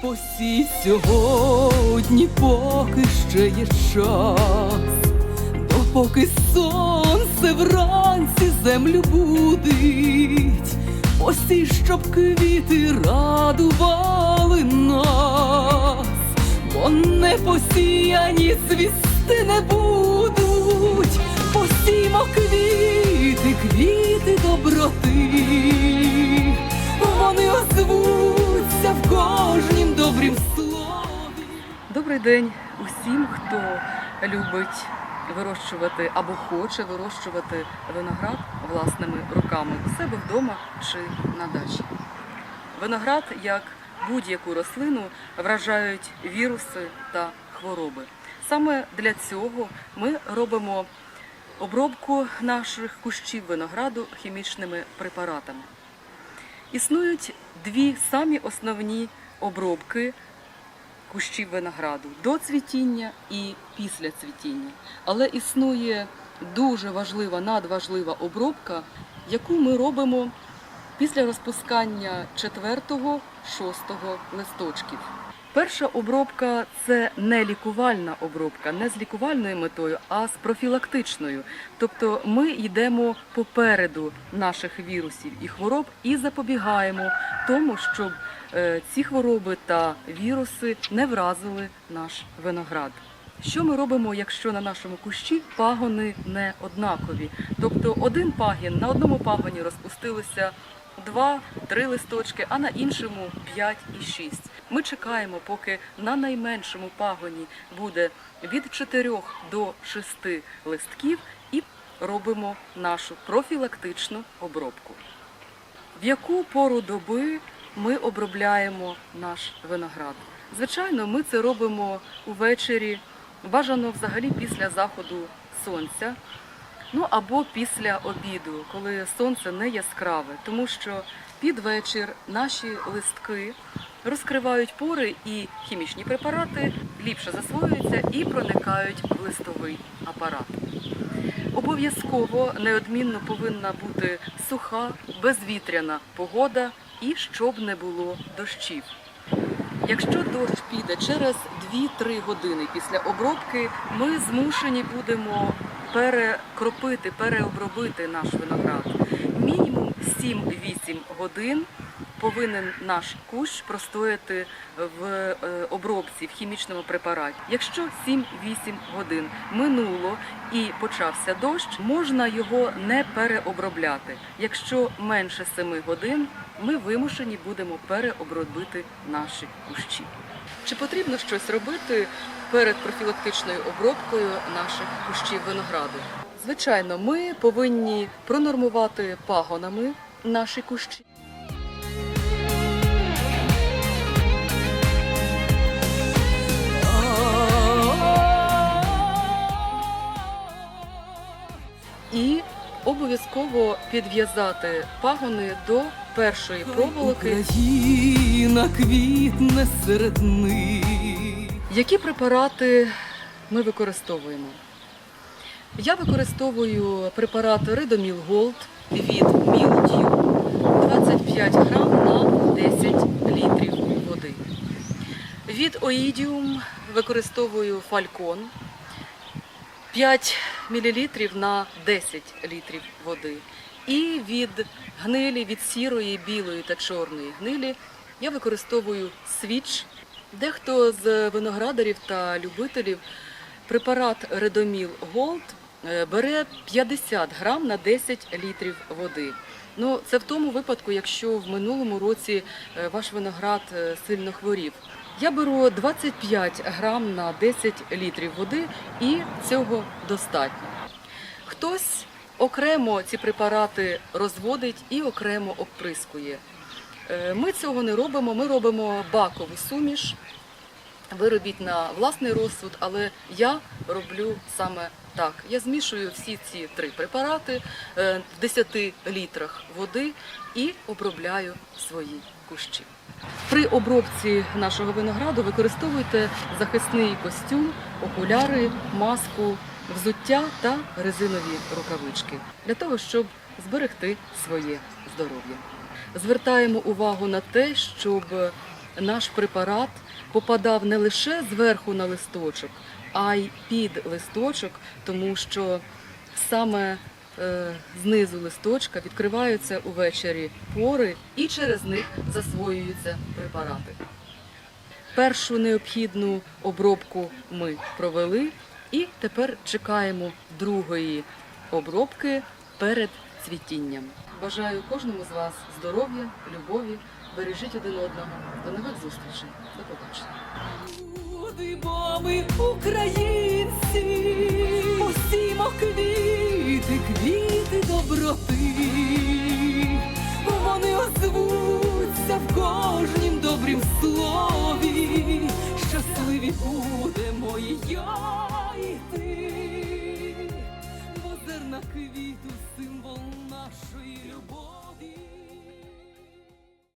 Посій сьогодні, поки ще є час, допоки сонце вранці землю будить, посій, щоб квіти радували нас, бо не посіяні цвісти не будуть, посіймо квіти, квіти доброти, Добрий день усім, хто любить вирощувати або хоче вирощувати виноград власними руками у себе вдома чи на дачі. Виноград, як будь-яку рослину, вражають віруси та хвороби. Саме для цього ми робимо обробку наших кущів винограду хімічними препаратами. Існують дві самі основні обробки кущів винограду до цвітіння і після цвітіння. Але існує дуже важлива, надважлива обробка, яку ми робимо після розпускання 4-6 листочків. Перша обробка це не лікувальна обробка, не з лікувальною метою, а з профілактичною. Тобто ми йдемо попереду наших вірусів і хвороб і запобігаємо тому, щоб е, ці хвороби та віруси не вразили наш виноград. Що ми робимо, якщо на нашому кущі пагони не однакові? Тобто один пагін на одному пагоні розпустилися 2-3 листочки, а на іншому 5 і 6. Ми чекаємо, поки на найменшому пагоні буде від чотирьох до шести листків і робимо нашу профілактичну обробку. В яку пору доби ми обробляємо наш виноград? Звичайно, ми це робимо увечері, бажано взагалі після заходу сонця ну або після обіду, коли сонце не яскраве, тому що під вечір наші листки розкривають пори і хімічні препарати ліпше засвоюються і проникають в листовий апарат. Обов'язково неодмінно повинна бути суха, безвітряна погода і щоб не було дощів. Якщо дощ піде через 2-3 години після обробки, ми змушені будемо перекропити, переобробити наш виноград. Мінімум 7-8 годин повинен наш кущ простояти в е, обробці, в хімічному препараті. Якщо 7-8 годин минуло і почався дощ, можна його не переобробляти. Якщо менше 7 годин, ми вимушені будемо переобробити наші кущі. Чи потрібно щось робити перед профілактичною обробкою наших кущів винограду? Звичайно, ми повинні пронормувати пагонами наші кущі. І обов'язково підв'язати пагони до першої проволоки. Україна квітне серед них. Які препарати ми використовуємо? Я використовую препарат Ridоміл Gold від Mildew 25 грам на 10 літрів води. Від Oidium використовую Falcon 5 мл на 10 літрів води. І від гнилі, від сірої, білої та чорної гнилі я використовую свіч. Дехто з виноградарів та любителів препарат Редоміл Голд бере 50 грам на 10 літрів води. Ну, це в тому випадку, якщо в минулому році е, ваш виноград е, сильно хворів. Я беру 25 грам на 10 літрів води і цього достатньо. Хтось окремо ці препарати розводить і окремо обприскує. Е, Ми цього не робимо, ми робимо бакову суміш. Ви робіть на власний розсуд, але я роблю саме так. Я змішую всі ці три препарати е, в 10 літрах води і обробляю свої кущі. При обробці нашого винограду використовуйте захисний костюм, окуляри, маску, взуття та резинові рукавички для того, щоб зберегти своє здоров'я. Звертаємо увагу на те, щоб наш препарат попадав не лише зверху на листочок, а й під листочок, тому що саме знизу листочка відкриваються увечері пори і через них засвоюються препарати. Першу необхідну обробку ми провели і тепер чекаємо другої обробки перед цвітінням. Бажаю кожному з вас здоров'я, любові, бережіть один одного. До нових зустрічей. До побачення. Бо ми українці, квіти, квіти доброти. Вони озвуться в кожнім добрім слові.